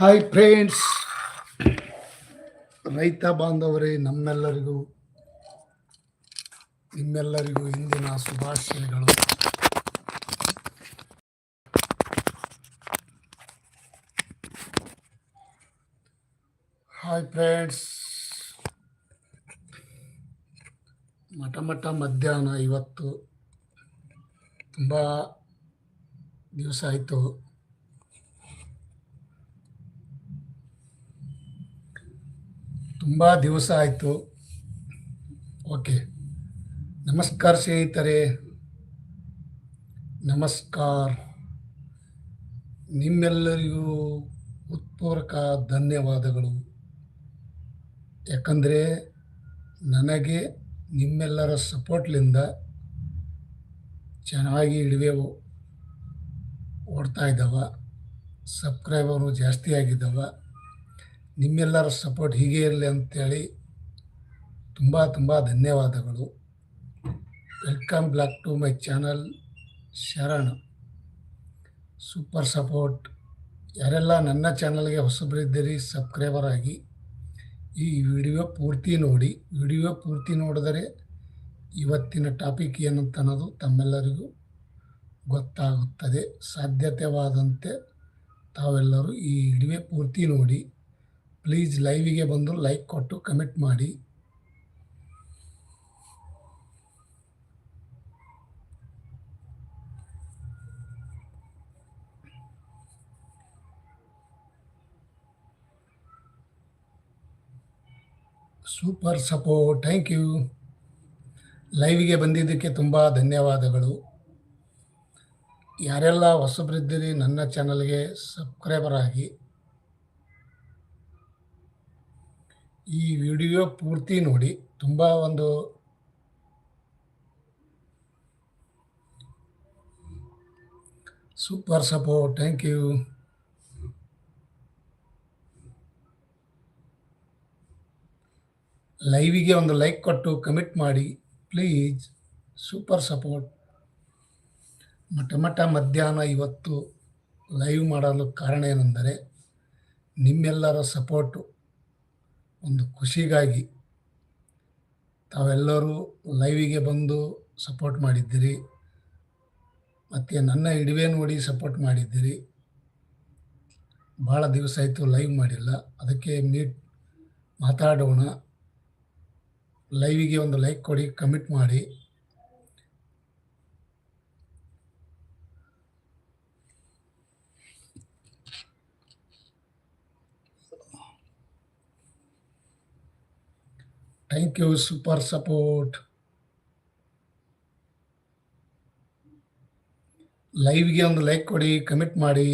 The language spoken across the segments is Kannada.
ಹಾಯ್ ಫ್ರೆಂಡ್ಸ್ ರೈತ ಬಾಂಧವರೇ, ನಮ್ಮೆಲ್ಲರಿಗೂ, ನಿಮ್ಮೆಲ್ಲರಿಗೂ ಇಂದಿನ ಶುಭಾಶಯಗಳು. ಹಾಯ್ ಫ್ರೆಂಡ್ಸ್ ಮಠ ಮಠ ಮಧ್ಯಾಹ್ನ, ಇವತ್ತು ತುಂಬ ದಿವಸ ಆಯಿತು. ತುಂಬ ದಿವಸ ಆಯಿತು. ಓಕೆ. ನಮಸ್ಕಾರ ಸ್ನೇಹಿತರೆ. ನಮಸ್ಕಾರ. ನಿಮ್ಮೆಲ್ಲರಿಗೂ ಉತ್ಪೂರ್ವಕ ಧನ್ಯವಾದಗಳು. ಯಾಕಂದರೆ ನನಗೆ ನಿಮ್ಮೆಲ್ಲರ ಸಪೋರ್ಟ್ಲಿಂದ ಚೆನ್ನಾಗಿ ಇಡಿವೆ ಓಡ್ತಾ ಇದ್ದಾವೆ. ಸಬ್ಸ್ಕ್ರೈಬರು ಜಾಸ್ತಿ ಆಗಿದ್ದಾವ. ನಿಮ್ಮೆಲ್ಲರ ಸಪೋರ್ಟ್ ಹೀಗೆ ಇರಲಿ ಅಂತೇಳಿ ತುಂಬ ತುಂಬ ಧನ್ಯವಾದಗಳು. Welcome back to my channel Sharan. Super support ಯಾರೆಲ್ಲ ನನ್ನ ಚಾನಲ್ಗೆ ಹೊಸಬರಿದ್ದೀರಿ ಸಬ್ಸ್ಕ್ರೈಬರ್ ಆಗಿ, ಈ ವಿಡಿಯೋ ಪೂರ್ತಿ ನೋಡಿ. ವಿಡಿಯೋ ಪೂರ್ತಿ ನೋಡಿದರೆ ಇವತ್ತಿನ ಟಾಪಿಕ್ ಏನಂತ ಅನ್ನೋದು ತಮ್ಮೆಲ್ಲರಿಗೂ ಗೊತ್ತಾಗುತ್ತದೆ. ಸಾಧ್ಯತೆವಾದಂತೆ ತಾವೆಲ್ಲರೂ ಈ ವಿಡಿಯೋ ಪೂರ್ತಿ ನೋಡಿ. ಪ್ಲೀಸ್ ಲೈವಿಗೆ ಬಂದು ಲೈಕ್ ಕೊಟ್ಟು ಕಮೆಂಟ್ ಮಾಡಿ. ಸೂಪರ್ ಸಪೋರ್ಟ್ ಥ್ಯಾಂಕ್ ಯು ಲೈವಿಗೆ ಬಂದಿದ್ದಕ್ಕೆ ತುಂಬ ಧನ್ಯವಾದಗಳು. ಯಾರೆಲ್ಲ ಹೊಸಬರಿದ್ದೀರಿ, ನನ್ನ ಚಾನಲ್ಗೆ ಸಬ್ಸ್ಕ್ರೈಬರ್ ಆಗಿ. ಈ ವಿಡಿಯೋ ಪೂರ್ತಿ ನೋಡಿ. ತುಂಬ ಒಂದು ಸೂಪರ್ ಸಪೋರ್ಟ್. Thank you. ಲೈವಿಗೆ ಒಂದು ಲೈಕ್ ಕೊಟ್ಟು, ಕಮಿಟ್ ಮಾಡಿ. Please, super support. ಮಠ ಮಠ ಮಧ್ಯಾಹ್ನ ಇವತ್ತು ಲೈವ್ ಮಾಡಲು ಕಾರಣ ಏನೆಂದರೆ, ನಿಮ್ಮೆಲ್ಲರ ಸಪೋರ್ಟು. ಒಂದು ಖುಷಿಗಾಗಿ ತಾವೆಲ್ಲರೂ ಲೈವಿಗೆ ಬಂದು ಸಪೋರ್ಟ್ ಮಾಡಿದ್ದೀರಿ. ಮತ್ತು ನನ್ನ ಇಡುವೆ ನೋಡಿ ಸಪೋರ್ಟ್ ಮಾಡಿದ್ದೀರಿ. ಭಾಳ ದಿವಸ ಆಯಿತು ಲೈವ್ ಮಾಡಿಲ್ಲ. ಅದಕ್ಕೆ ಮೀಟ್ ಮಾತಾಡೋಣ. ಲೈವಿಗೆ ಒಂದು ಲೈಕ್ ಕೊಡಿ ಕಮಿಟ್ ಮಾಡಿ. ಥ್ಯಾಂಕ್ ಯು ಸೂಪರ್ ಸಪೋರ್ಟ್ ಲೈವ್ಗೆ ಒಂದು ಲೈಕ್ ಕೊಡಿ ಕಮಿಟ್ ಮಾಡಿ.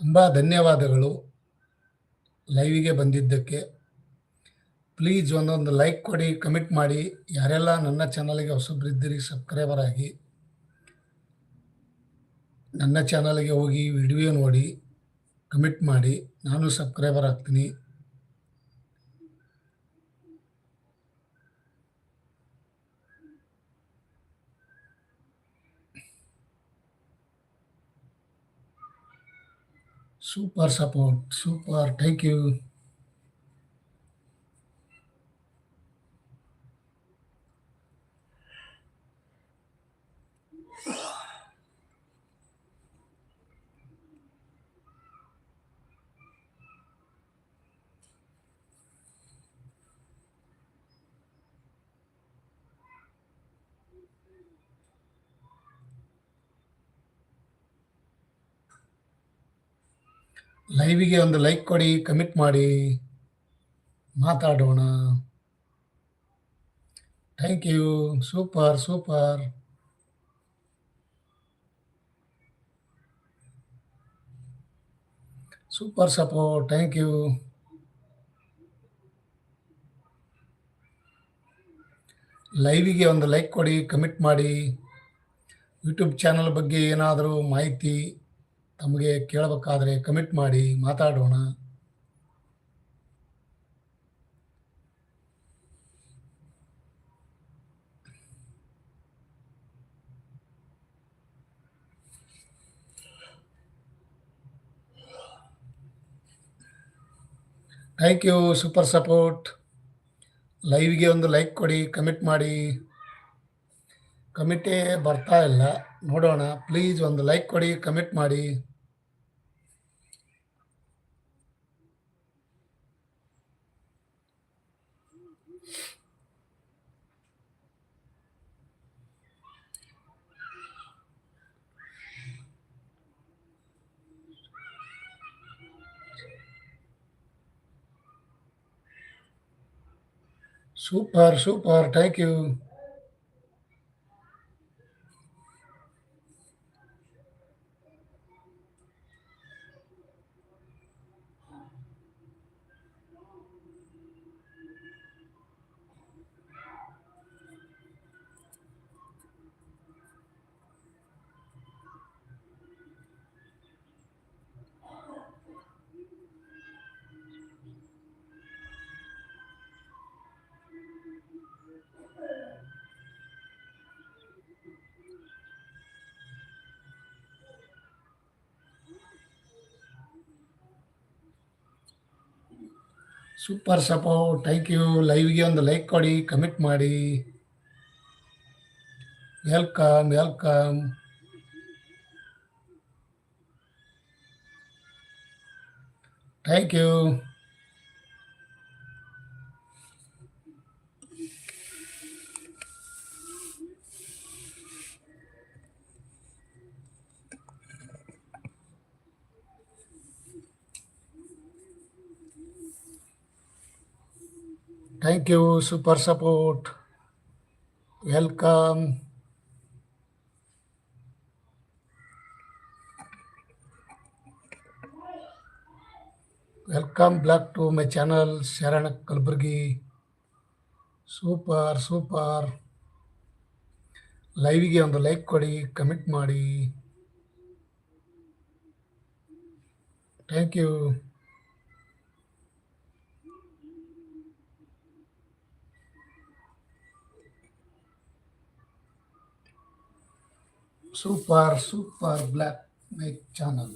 ತುಂಬ ಧನ್ಯವಾದಗಳು ಲೈವಿಗೆ ಬಂದಿದ್ದಕ್ಕೆ. ಪ್ಲೀಸ್ ಒಂದೊಂದು ಲೈಕ್ ಕೊಡಿ ಕಮಿಟ್ ಮಾಡಿ. ಯಾರೆಲ್ಲ ನನ್ನ ಚಾನಲ್ಗೆ ಹೊಸಬ್ರಿದ್ದೀರಿ ಸಬ್ಸ್ಕ್ರೈಬರ್ ಆಗಿ. ನನ್ನ ಚಾನಲ್ಗೆ ಹೋಗಿ ವಿಡಿಯೋ ನೋಡಿ, ಕಮಿಟ್ ಮಾಡಿ, ನಾನು ಸಬ್ಸ್ಕ್ರೈಬರ್ ಆಗ್ತೀನಿ. Super support super thank you ಲೈವಿಗೆ ಒಂದು ಲೈಕ್ ಕೊಡಿ ಕಮಿಟ್ ಮಾಡಿ, ಮಾತಾಡೋಣ. Thank you super super super support thank you ಲೈವಿಗೆ ಒಂದು ಲೈಕ್ ಕೊಡಿ ಕಮಿಟ್ ಮಾಡಿ. ಯೂಟ್ಯೂಬ್ ಚಾನಲ್ ಬಗ್ಗೆ ಏನಾದರೂ ಮಾಹಿತಿ ತಮಗೆ ಕೇಳಬೇಕಾದ್ರೆ ಕಮಿಟ್ ಮಾಡಿ ಮಾತಾಡೋಣ. ಥ್ಯಾಂಕ್ ಯು ಸೂಪರ್ ಸಪೋರ್ಟ್ ಲೈವ್ಗೆ ಒಂದು ಲೈಕ್ ಕೊಡಿ ಕಮೆಂಟ್ ಮಾಡಿ. ಕಮಿಟೇ ಬರ್ತಾ ಇಲ್ಲ. ನೋಡೋಣ. ಪ್ಲೀಸ್ ಒಂದು ಲೈಕ್ ಕೊಡಿ ಕಮಿಟ್ ಮಾಡಿ. Super super. Thank you. Super support thank you ಲೈವ್ಗೆ ಒಂದು ಲೈಕ್ ಕೊಡಿ ಕಮೆಂಟ್ ಮಾಡಿ. Welcome welcome thank you thank you super support welcome welcome back to my channel Sharan Kalaburagi super super ಲೈವಿಗೆ ಒಂದು ಲೈಕ್ ಕೊಡಿ ಕಮೆಂಟ್ ಮಾಡಿ. Thank you super super back my channel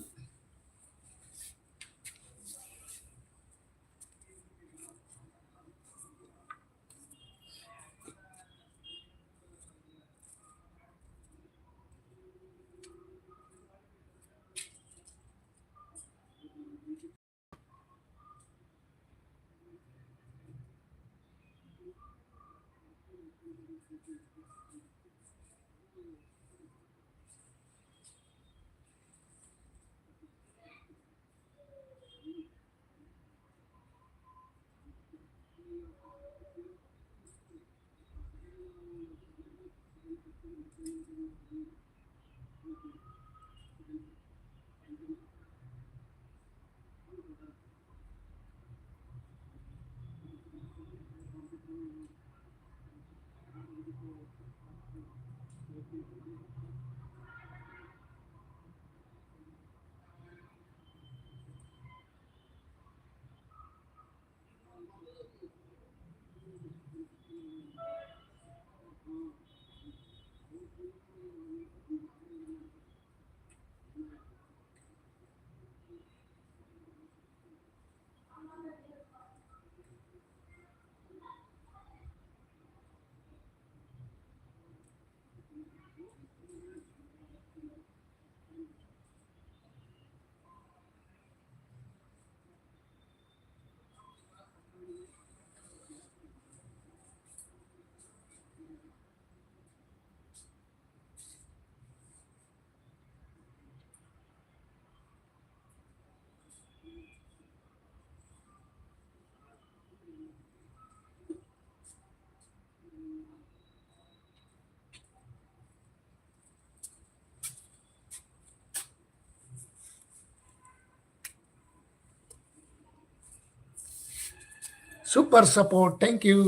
super support thank you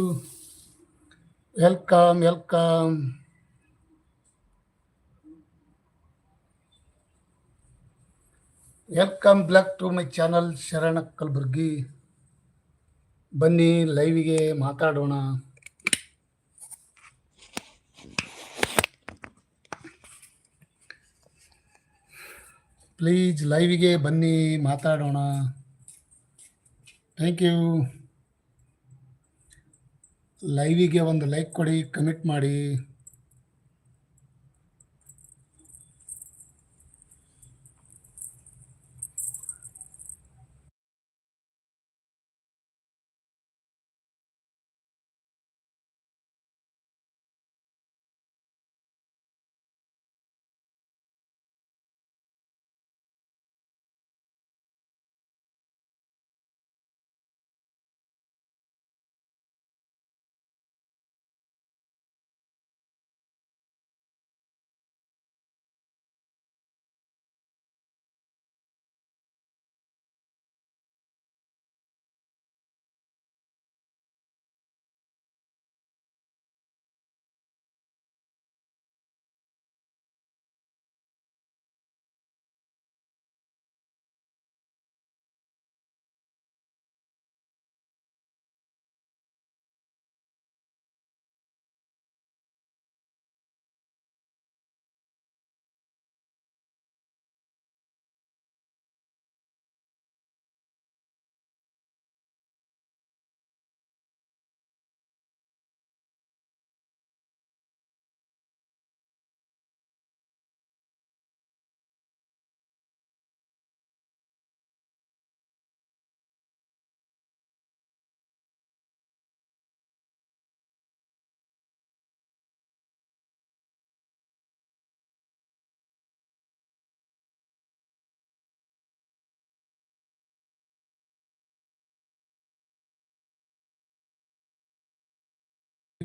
welcome welcome welcome back to my channel Sharan Kalaburagi ಬನ್ನಿ ಲೈವಿಗೆ ಮಾತಾಡೋಣ. ಪ್ಲೀಸ್ ಲೈವಿಗೆ ಬನ್ನಿ ಮಾತಾಡೋಣ. ಥ್ಯಾಂಕ್ ಯು ಲೈವಿಗೆ ಒಂದು ಲೈಕ್ ಕೊಡಿ ಕಮೆಂಟ್ ಮಾಡಿ.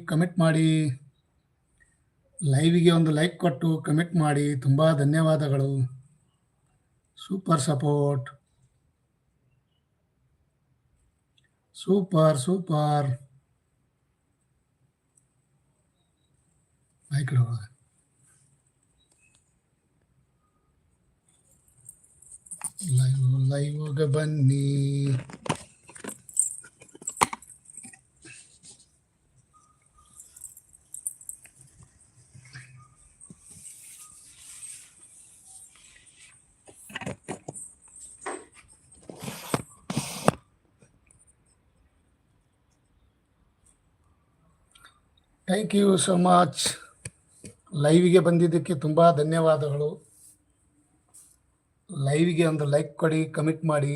ಕಮೆಂಟ್ ಮಾಡಿ ಲೈವಿಗೆ ಒಂದು ಲೈಕ್ ಕೊಟ್ಟು ಕಮೆಂಟ್ ಮಾಡಿ, ತುಂಬ ಧನ್ಯವಾದಗಳು. Super support super super live ಲೈವ್ಗೆ ಬನ್ನಿ. ಥ್ಯಾಂಕ್ ಯು ಸೋ ಮಚ್ ಲೈವಿಗೆ ಬಂದಿದ್ದಕ್ಕೆ ತುಂಬ ಧನ್ಯವಾದಗಳು. ಲೈವಿಗೆ ಒಂದು ಲೈಕ್ ಕೊಡಿ ಕಮೆಂಟ್ ಮಾಡಿ.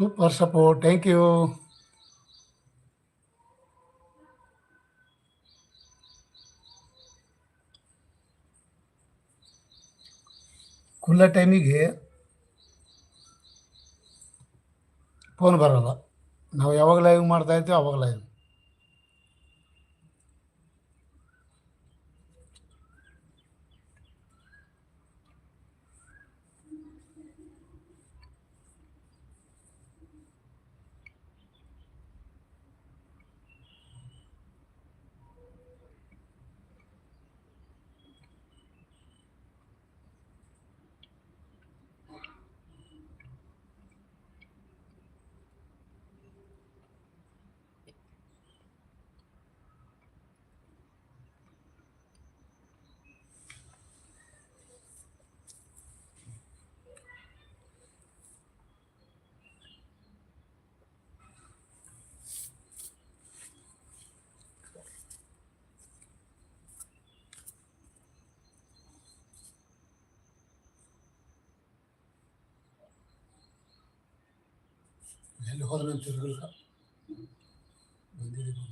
ಸೂಪರ್ ಸಪೋರ್ಟ್ ಥ್ಯಾಂಕ್ ಯು ಕುಲ್ಲ ಟೈಮಿಗೆ ಫೋನ್ ಬರೋಲ್ಲ ನಾವು ಯಾವಾಗ ಲೈವ್ ಮಾಡ್ತಾ ಇರ್ತೀವಿ ಅವಾಗ ಲೈವ್ ಎಲ್ಲಿ ಹೋದ್ರೆ ತಿರುಗಲ್ಲ ಬಂದಿದ್ದೀವಿ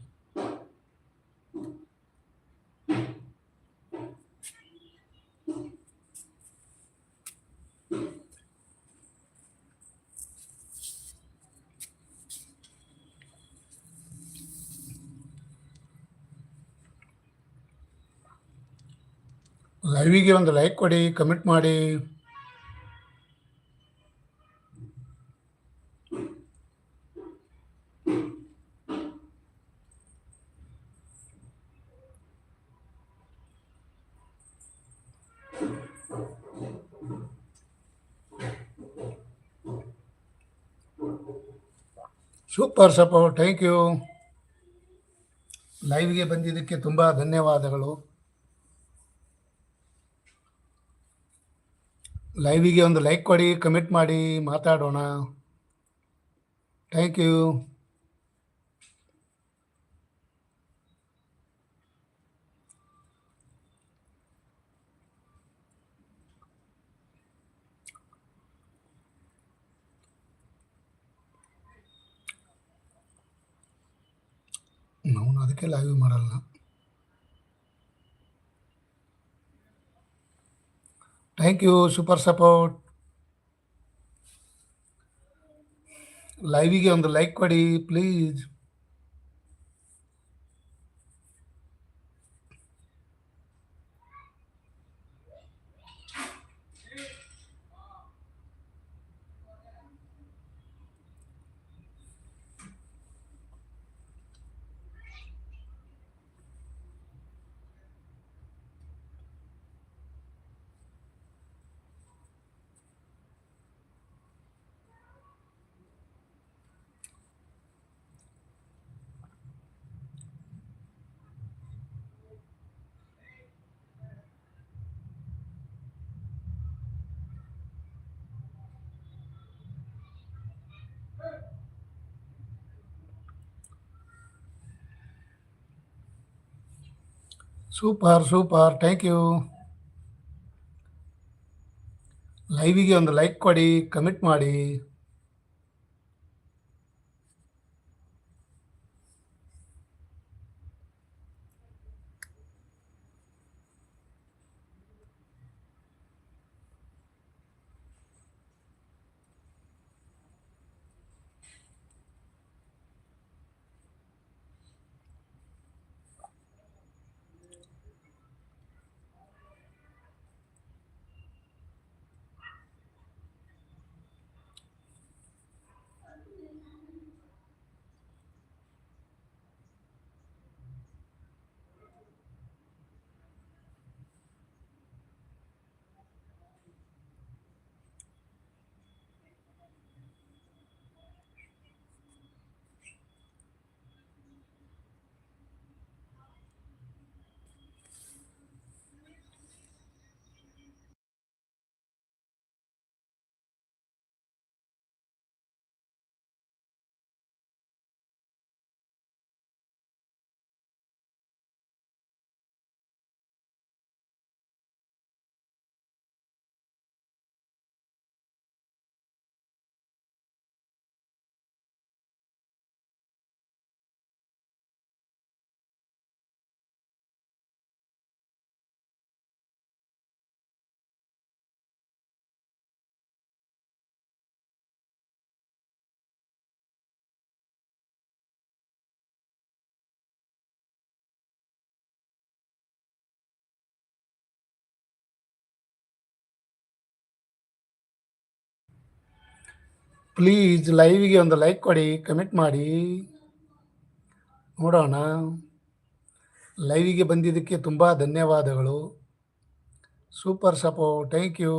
ಐವಿಗೆ ಒಂದು ಲೈಕ್ ಕೊಡಿ ಕಮೆಂಟ್ ಮಾಡಿ ಸೂಪರ್ ಸಪೋರ್ಟ್ ಥ್ಯಾಂಕ್ ಯು ಲೈವ್ಗೆ ಬಂದಿದ್ದಕ್ಕೆ ತುಂಬ ಧನ್ಯವಾದಗಳು. ಲೈವಿಗೆ ಒಂದು ಲೈಕ್ ಕೊಡಿ ಕಮೆಂಟ್ ಮಾಡಿ, ಮಾತಾಡೋಣ. ಥ್ಯಾಂಕ್ ಯು ಅದಕ್ಕೆ ಲೈವ್ ಮಾಡಲ್ಲ. ಥ್ಯಾಂಕ್ ಯು ಸೂಪರ್ ಸಪೋರ್ಟ್ ಲೈವಿಗೆ ಒಂದು ಲೈಕ್ ಕೊಡಿ please super super. Thank you ಲೈವಿಗೆ ಒಂದು ಲೈಕ್ ಕೊಡಿ ಕಮೆಂಟ್ ಮಾಡಿ. ಪ್ಲೀಸ್ ಲೈವಿಗೆ ಒಂದು ಲೈಕ್ ಕೊಡಿ ಕಮೆಂಟ್ ಮಾಡಿ. ನೋಡೋಣ. ಲೈವಿಗೆ ಬಂದಿದ್ದಕ್ಕೆ ತುಂಬ ಧನ್ಯವಾದಗಳು. Super support thank you